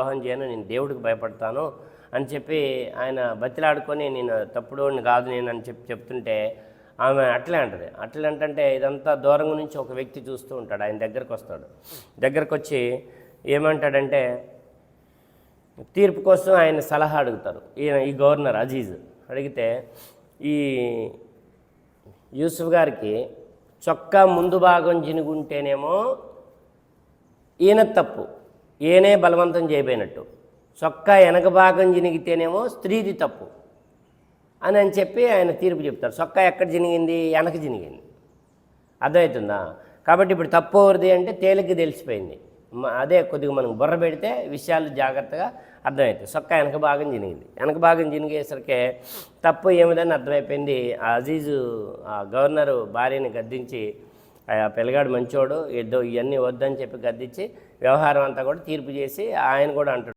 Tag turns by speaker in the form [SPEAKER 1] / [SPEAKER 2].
[SPEAKER 1] వివాహం చేయను నేను దేవుడికి భయపడతాను అని చెప్పి ఆయన బతిలాడుకొని నేను తప్పుడోడిని కాదు నేను అని చెప్పి చెప్తుంటే ఆమె అట్లే అంటది. అట్లే అంటే ఇదంతా దూరం నుంచి ఒక వ్యక్తి చూస్తూ ఉంటాడు ఆయన దగ్గరకు వస్తాడు. దగ్గరకు వచ్చి ఏమంటాడంటే తీర్పు కోసం ఆయన సలహా అడుగుతారు. ఈయన ఈ గవర్నర్ అజీజ్ అడిగితే ఈ యూసుఫ్ గారికి చొక్కా ముందు భాగం జినుగుంటేనేమో ఈయన తప్పు ఈయనే బలవంతం చేయబోయినట్టు. చొక్కా వెనక భాగం జినిగితేనేమో స్త్రీది తప్పు అని అని చెప్పి ఆయన తీర్పు చెప్తారు. చొక్కా ఎక్కడ జినిగింది? వెనక జినిగింది. అర్థమవుతుందా? కాబట్టి ఇప్పుడు తప్పు ఎవరిది అంటే తేలిగ్గా తెలిసిపోయింది. అదే కొద్దిగా మనం బుర్ర పెడితే విషయాలు జాగ్రత్తగా అర్థమవుతాయి. చొక్కా వెనక భాగం జినిగింది. వెనక భాగం జినిగేసరికి తప్పు ఏమిదని అర్థమైపోయింది. ఆ అజీజు ఆ గవర్నరు భార్యని గద్దించి ఆ పిల్లగాడు మంచోడు ఏదో ఇవన్నీ వద్దని చెప్పి గద్దించి వ్యవహారం అంతా కూడా తీర్పు చేసి ఆయన కూడా అంటాడు